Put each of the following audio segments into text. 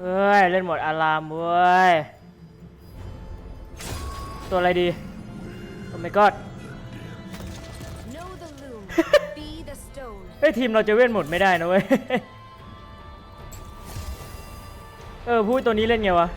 เอ้ย เล่นหมดอารามเว้ย ตัวอะไรดีโอ้ my god Know the loom, be the stone. เฮ้ย ทีมเราจะเว้นหมดไม่ได้นะเว้ย เออ พูดตัวนี้เล่นไงวะ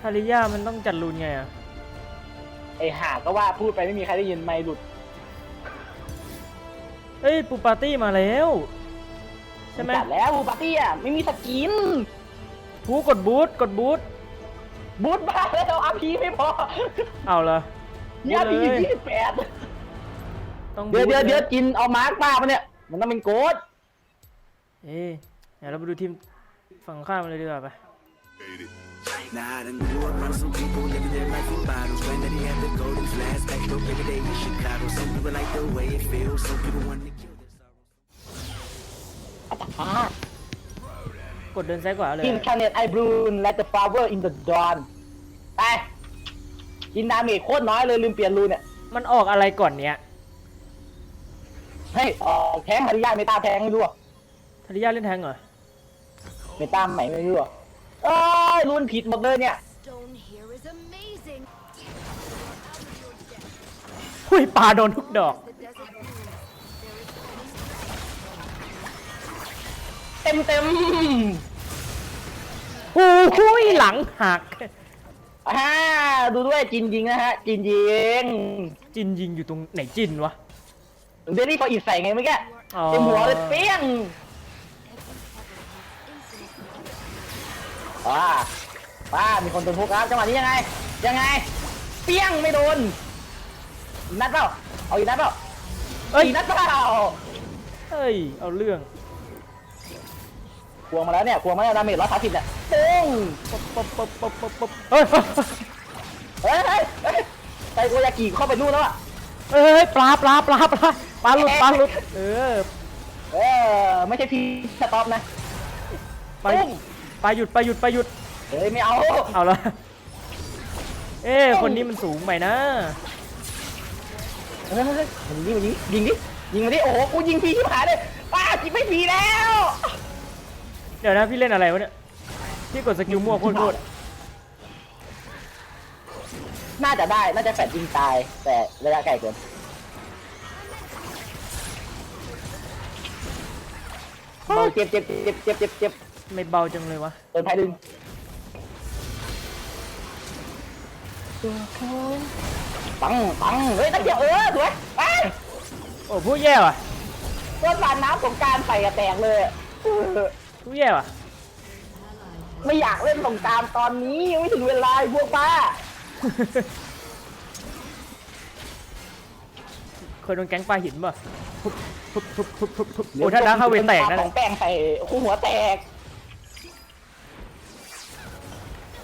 ทาริยามันต้องจัดรูนไงอะไอห่าก็ว่าพูดไปไม่มีใครได้ยินไม่หลุด เฮ้ยปูปาร์ตี้มาแล้ว ใช่ไหมจัดแล้วบูปาร์ตี้อะไม่มีสกิน ผู้กดบูทกดบูทบูทบ้าแล้วอาพีไม่พอเอาละเนี่ยอาพีอยู่ที่สิบแปดต้องเดี๋ยวบูทเดี๋ยวเดี๋ยวนะกินเอามาร์กป้าปะเนี่ย มันต้องเป็นโกดเอ้ยเดี๋ยวเราไปดูทีมฝั่งข้ามเลยดีกว่าไป Nah, I done grew around some people living their life in bottles. Granddaddy had the golden flask, back door every day in Chicago. Some people like the way it feels, some people want to kill their sorrows. กดเดินซ้ายขวาเลยกินคาเนตไอบรูนและ the flower in the dawn ไปกินดาเมจโคตรน้อยเลยลืมเปลี่ยนรูนเนี่ย มันออกอะไรก่อนเนี้ยเฮ้ยออกแทงมาริยาเมตาแทงไม่รู้อะทาริยาเล่นแทงเหรอ เมตาใหม่ไม่รู้อะ เอ้ยรูนผิดหมดเลยเนี่ย Stone here is amazing. หุยปลาโดนทุกดอก The desert blooms. There is เต็มเต็มหูหุยหลังหักอ่าดูด้วยจินยิงนะฮะจินยิงจินยิงอยู่ตรงไหนจินวะ เดลี่พออีกใส่ไงเมื่อกี้อ๋อเต็มหัวเลยเปี้ยง อ่าป้ามีคนโดนทุกครับจังหวะนี้ยังไง ยังไง เปี้ยงไม่โดนอีกนัดเปล่าเอาอีกนัดเปล่าเอ้ยอีกนัดเปล่าเอ้ย เอาเรื่องควงมาแล้วเนี่ยควงมาแล้วดาเมจร้อยสามสิบเนี่ยปุ้งปั๊บปั๊บปั๊บปั๊บปั๊บปั๊บเฮ้ย เฮ้ยเฮ้ยเฮ้ยไซโกยากิเข้าไปนู่นแล้วอะเอ้ยปลาปลาปลาปลาปลาหลุดปลาหลุดเออเออไม่ใช่พีสต็อปนะไป ไปหยุดไปหยุดไปหยุดเฮ้ยไม่เอาเอาละเอ้คนนี้มันสูงไปนะเฮ้ยเฮ้ยเฮ้ยยิงยิงยิงดิยิงมาดิโอ้โหกูยิงพีที่ผายเลยป้าจิงไม่พีแล้ว เดี๋ยวนะพี่เล่นอะไรวะเนี่ยพี่กดสกิลมั่วโคตรโคตรน่าจะได้น่าจะแฟดยิงตายแต่ระยะไกลเกินเบาเจ็บเจ็บเจ็บเจ็บเจ็บเจ็บ ไม่เบาจังเลยวะโดนไพ่ดึงปังปังเฮ้ยตะเกียบเออสวยไปโอ้ผู้แย่ว่ะโดนสาดน้ำสงกรารใส่กระแตกเลยเออผู้แย่ว่ะไม่อยากเล่นสงกรารตอนนี้ยังไม่ถึงเวลาไอ้พวกป้า เคยโดนแก๊งปลาหินป่ะพุบพุบพุบพุบพุบพุบโอ้ถ้าดังเข้าเวรแตกนะของแป้งใส่คู่หัวแตก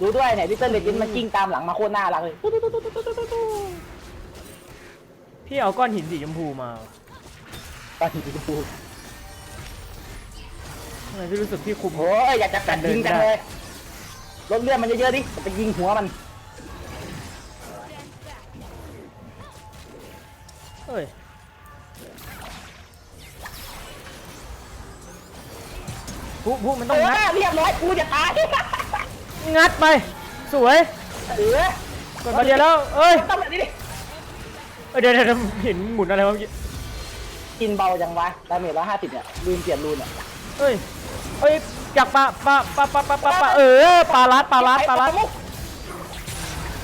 ดูด้วยเนี่ยลิตเติ้ลเลจินมันกิ้งตามหลังมาโคตรน่ารักเลยพี่เอาก้อนหินสีชมพูมาตอนนี้ดูทำไมพี่รู้สึกพี่คุม โอ้ยอยากจะกัดยิงจังเลยลดเลือดมันเยอะๆดิจะไปยิงหัวมันเฮ้ย ผู้ผู้มันเอต้ององัดเรียบร้อยกูจะตาย งัดไป สวยเออกดมาเดียวแล้วเอ้ยต้องแบบนี้ดิเอ้ยเดี๋ยวเดี๋ยวเดี๋ยวเห็นหมุนอะไรวะเมื่อกี้กินเบาจังวะดาเมจร้อยห้าสิบเนี่ยลืมเปลี่ยนรูนอะเอ้ยเอ้ยจากปลาปลาปลาปลาปลาปลาปลาเออปลาลัดปลาลัดปลาลัด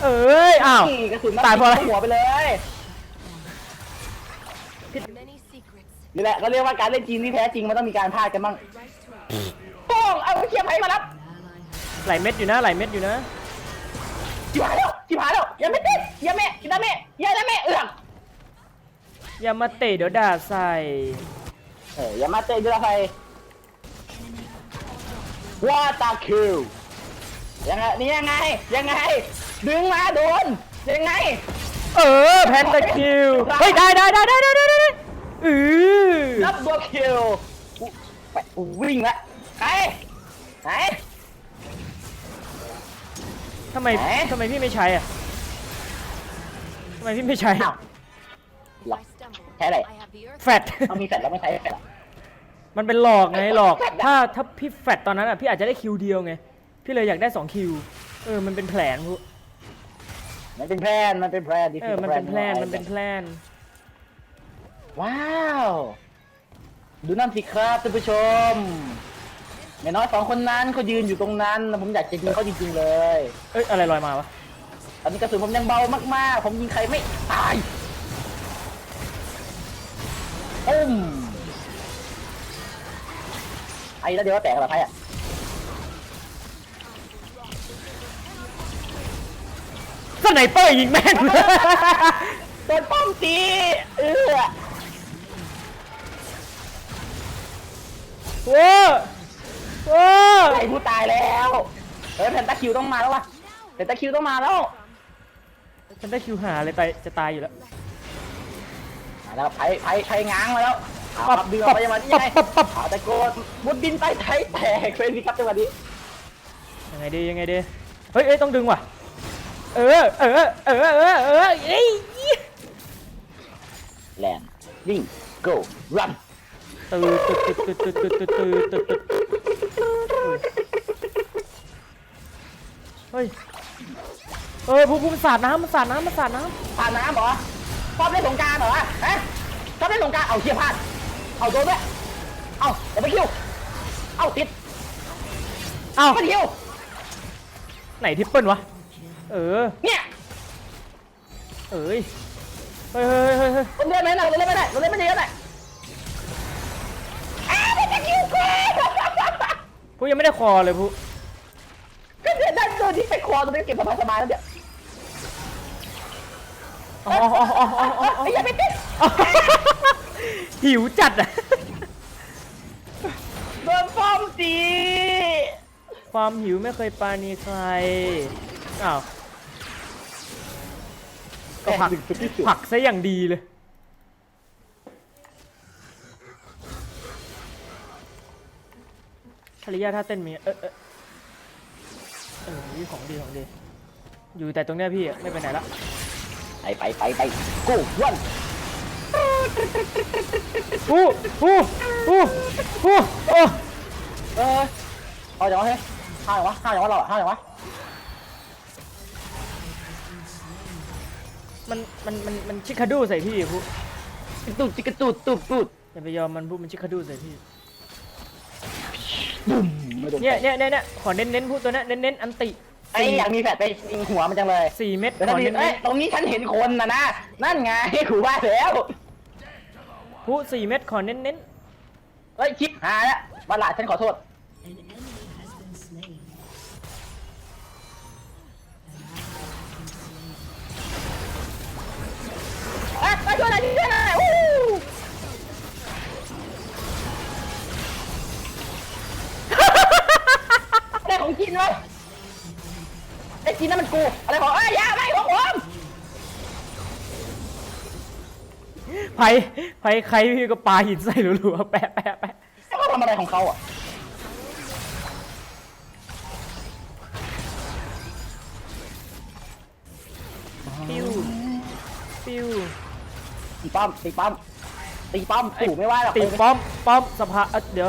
เอ้ยอ้าวนี่กระสุนตายเพราะอะไรหัวไปเลย many secrets. นี่แหละก็เรียกว่าการเล่นจีนที่แท้จริงมันต้องมีการพลาดกันบ้างโป้งเอาเชียร์ไพ่มารับ ไหลเม็ดอยู่นะไหลเม็ดอยู่นะจิบหายแล้วจิบหายแล้วอย่าไม่ติดอย่าแม่อย่าแม่อย่าแม่เอือกอย่ามาเตะเดี๋ยวด่าใส่เอออย่ามาเตะด้วยใครว่าตาคิวยังไงนี่ยังไงยังไง ดึงมาโดนยังไง เออแพนตะคิวเฮ้ยได้ได้ได้ได้ได้ได้ได้เออรับตัวคิวอุ๊ไปอุ๊วิ่งละไหนไหน ทำไมไหนทำไมพี่ไม่ใช้อะทำไมพี่ไม่ใช้อ้าว I stumble. Thế này. I have the earth. แฟด เอามีแฟลชแล้วไม่ใช้แฟลชอะมันเป็นหลอกไงหลอก ถ้าถ้าพี่แฟดตอนนั้นอะพี่อาจจะได้คิวเดียวไง พี่เลยอยากได้สองคิว เออมันเป็นแผนพูมันเป็นแพลน มันเป็นแพลน เออมันเป็นแพลนมันเป็นแพลนว้าว ดูนั่นสิครับท่านผู้ชม แม่น้อยสองคนนั้นเขายืนอยู่ตรงนั้นแล้วผมอยากจะยิงเขาจริงๆเลย เอ้ยอะไรลอยมาวะตอนนี้กระสุนผมยังเบามากๆ ผมยิงใครไม่ตายอุ้มไอ้แล้วเดี๋ยวก็แตกกระไพอะสไนเปอร์ยิงแม่นโดนป้อมตีเออโว้ โว้ไอ้ผู้ตายแล้วเออแพนตาคิวต้องมาแล้ววะแพนตาคิวต้องมาแล้วฉันได้คิวหาเลยไปจะตายอยู่แล้วมาแล้วไผ่ไผ่ไผ่ง้างมาแล้วเอาครับดึงออกไปยังไงยังไงปั๊บปั๊บเอาแต่โกดมุดดินใต้ไทยแตกเลยสิครับจังหวะนี้ยังไงดียังไงดีเฮ้ยเอ้ยต้องดึงว่ะ เออเออเออเออเออเอ้ยแลนวิ่ง go run ตื่นตื่นตื่นตื่นตื่นตื่นตื่นตื่นตื่น เฮ้ย เออผู้ผู้มันสาดน้ำมันสาดน้ำมันสาดน้ผ่านน้ำเหรอชอบเล่นสงกรารเหรอฮะชอบเล่นสงกรารเอาเชียร์พลาด เอาโดนด้วย เอาเดี๋ยวไปคิว เอาติดำเอ้าไม่คิว ไหนทิปเปิลวะ เออ เนี่ยเอ้ย เฮ้ยเฮ้ยเฮ้ยเฮ้ยมันเล่นไม่ได้เราเล่นไม่ได้เราเล่นไม่ได้เลยอ้าวไม่จะคิวกูผู้ยังไม่ได้คอเลยผู้ก็เดี๋ย วด้านตัวที่ไปคอตรงนี้เก็บสบายๆแล้วเดี๋ยวอ๋ออ๋ออ๋ออ๋ออ๋อไอ้ยังไม่ติดหิวจัดอะโดนป้อมตีความหิวไม่เคยปราณีใครอ้าวก็ผลักผลักซะอย่างดีเลยภรรยาท่าเต้นมีเออเออ เออนี่ของดีของดี อยู่แต่ตรงเนี้ยพี่อะไม่ไปไหนละไปไปไปไปกูวันอู้อู้อู้อู้โอ้เออเอาอย่างวะเฮ้ยห้าอย่างวะห้าอย่างวะเราอะห้าอย่างวะมันมันมันมันชิคาดูใส่พี่ผู้จิกตูดจิกตูดตูดตูดอย่าไปยอมมันผู้มันชิคาดูใส่พี่บุ้ม ไม่โดนเนี่ยเนี่ยเนี่ยเนี่ยขอเน้นเน้นๆผู้ตัวเนี้ยเน้นเน้นๆอันติไอ้อยากมีแฟดไปยิงหัวมันจังเลยสี่เม็ดแต่ขถ้าอมีเน้นเอ้เน้ยนตรงนี้ฉันเห็นคนนะนะนั่นไงขู่ว่าแล้วผู้สี่เม็ดขอเน้นเน้นเฮ้ยชิปหาแล้วมาหลาดฉันขอโทษเไผ่ไผ่ใครพี่ก็ปาหินใส่รัวๆแปะแปะแปะเขาทำอะไรของเขาอะปิ้วปิ้วตีป้อมตีป้อมตีป้อมขู่ไม่ว่าหรอกตีป้อมป้อมสภาเอ้ยเดี๋ยว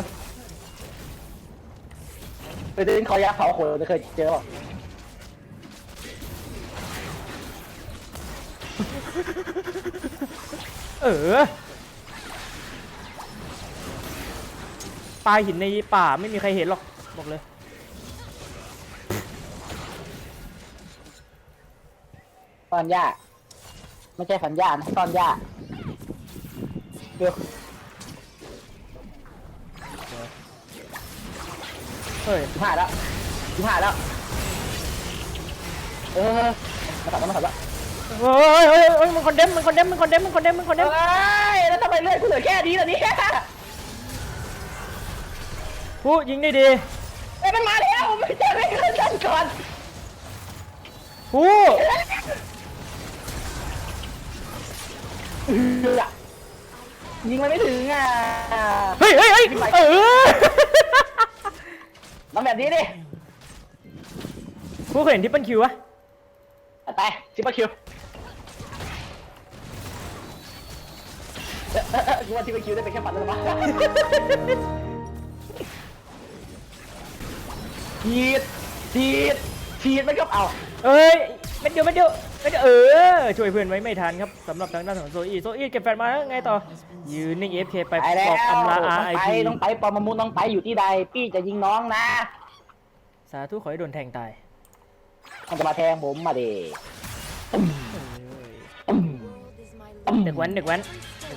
ไปเดินคอยักษ์เผาโขนเคยเจอเปล่ เออปลาหินในป่าไม่มีใครเห็นหรอก บอกเลยตอนหญ้าไม่ใช่สัญญาณตอนหญ้าเดี๋ยวเฮ้ยสิบห้าแล้วสิบห้าแล้ว เออมาตัดแล้วมาตัดแล้ว เฮ้ยเฮ้ยเฮ้ยมันคอนเดมมันคอนเดมมันคอนเดมมันคอนเดมมันคอนเดเฮ้มยแล้วทำไมเลือดกูเหลือแค่นี้ล่ะเนี่ยผู้ยิงได้ดีเฮ้ยมันมาแล้วไม่เจอไม่เคยฉันก่อนผู้เออยิงมันไม่ถึงอะเฮ้ยเฮ้ยเฮ้ยเออทำแบบนี้ดิผู้เคยเห็นทิปเปิลคิววะไปชิปเปอร์คิว กูว่าที่ไปคิวได้ไปแค่ปัดแล้วมั้งฉีดฉีดฉีดมันก็เอาเอ้ยไม่เดียวไม่เดียวไม่เดียวเออช่วยเพื่อนไว้ไม่ทันครับสำหรับทางด้านของโซอีโซอีเก็บแฟนมาแล้วไงต่อ ยืนนิ่งเอฟเคไปไปแล้วบอกอำลาต้อง RIP ไปต้องไปปอมามูลต้องไปอยู่ที่ใด พี่จะยิงน้องนะสาธุขอให้โดนแทงตายมันจะมาแทงผมมาดิเอ้ย world is my limit. เด็กแว้นเด็กแว้น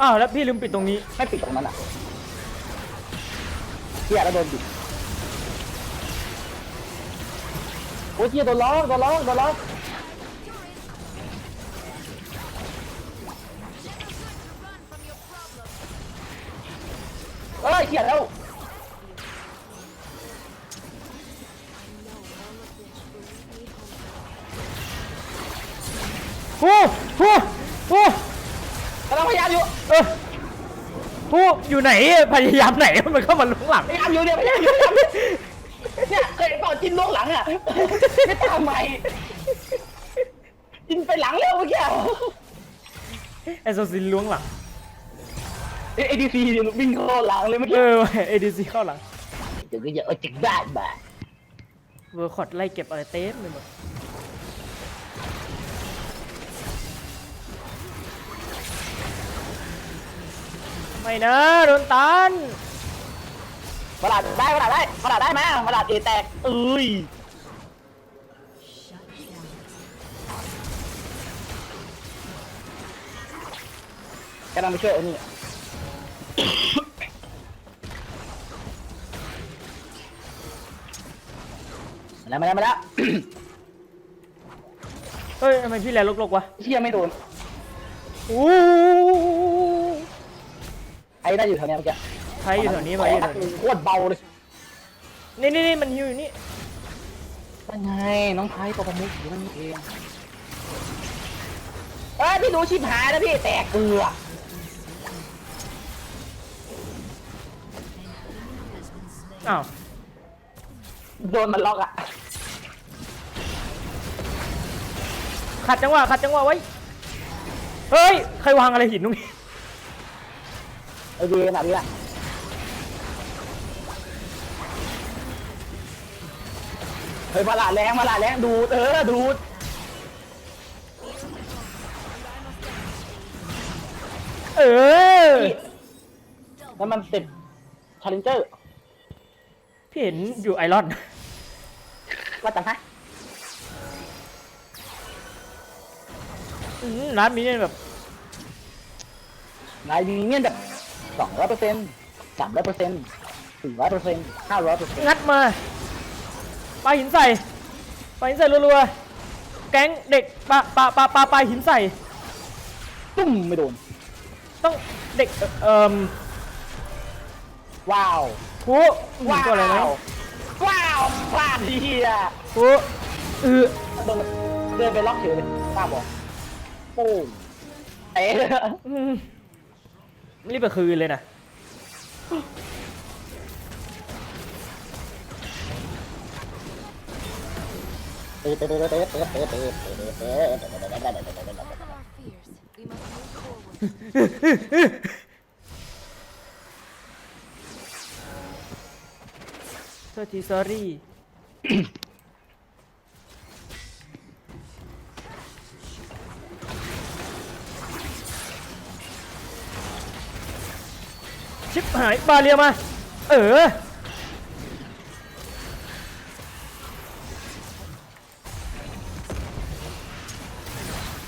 อ้าวแล้วพี่ลืมปิดตรงนี้ ไม่ปิดตรงนั้นอะเฮียแล้วโดนบิดโอ้ยเฮียโดนล็อกโดนล็อกโดนล็อกเอ้ยเฮียแล้ว อ้อยู่ไหนพยายามไหนมันเข้ามาลุกหลังพยายามอยู่เนี่ยพยายามอยู่พยายามอยู่เนี่ยเคยเห็นตอนจินล่วงหลังอะไม่ตามใหม่จินไปหลังแล้วเมื่อกี้ไอโซซินล้วงหลังเอดีซีวิ่งเข้าหลังเลยเมื่อเอกี้อเอดีซีเข้าหลังเดี๋ยวก็จะเอาจิกได้บ่าเวอร์คอร์ดไล่เก็บอะไรเต็มไปหมด ไม่นะโดนตันมาลาดได้มาลาดได้มาลาดได้ไหมมาลาดเอแตกเอ้ยกำลังไปช่วยไอ้นี่ มาแล้วมาแล้วมาแล้ว เฮ้ยทำไมพี่แลลกๆวะเชี่ยไม่โดน อู้ไอ้ น่าอยู่แถวเนี้ยเมื่อกี้ใครอยู่แถวนี้มาอยู่แถวนี้โคตรเบาเลยนี่นี่นี่มันอยู่นี่ว่าไงน้องไทยปอประมุกอยู่นั่นเองเอ้ยพี่ดูชิบหายนะพี่แตกเกลืออ้าวโดนมันล็อกอะขัดจังหวะขัดจังหวะไว้เฮ้ยใครวางอะไรหินตรงนี้ ไอเดียขนาดนี้ละเฮ้ยมาลาดแรงมาลาดแรงดูดเออดูดเออแล้วมันติดชาเลนเจอร์พี่เห็นอยู่ไอรอนว่าจังฮะอืมร้านนี้เนี่ยแบบนายดีเนี่ยแบบ สองร้อยเปอร์เซ็นต์สามร้อยเปอร์เซ็นต์สี่ร้อยเปอร์เซ็นต์ห้าร้อยเปอร์เซ็นต์งัดมาปาหินใส่ปาหินใส่รัวๆแก๊งเด็กปาปาปาปาปาหินใส่ ตุ้มไม่โดน ต้องเด็กเอ่อเอ่มว้าวผู้ว้าตัวอะไรนะวว้าวพลาดทีเดียผู้เออโดนเดินไปล็อกเฉยเลยป้าบอกปุ้มเอ๊ะอืม รีบไปคืนเลยนะเอ๊ะเอ๊ ชิบหายบาเรียมา เออ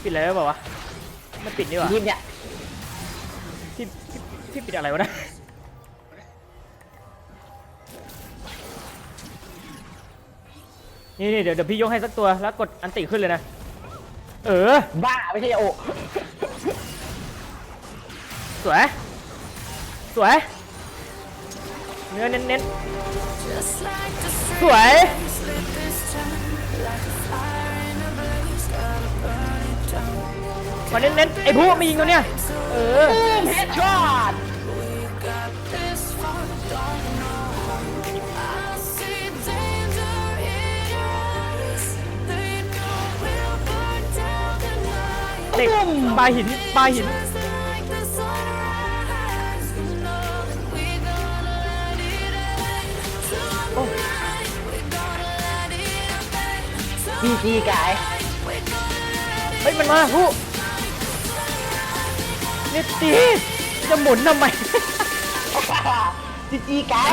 ปิดอะไรไว้เปล่าวะไมันปิดนี่หว่าทีมเนี่ยที่ที่ที่ปิดอะไรวะนะ นี่นี่เดี๋ยวเดี๋ยวพี่ยกให้สักตัวแล้วกดอันติขึ้นเลยนะ เออ บ้าไม่ใช่โอ สวย สวย เนื้อเน้นๆ สวย มาเน้นๆ ไอ้ผู้มียิงตัวเนี้ย เออเฮดช็อตเด็กปลาหินปลาหิน จีจีกาย เฮ้ย มันมาผู้นี่ตีจะหมุนทำไมจีจีกาย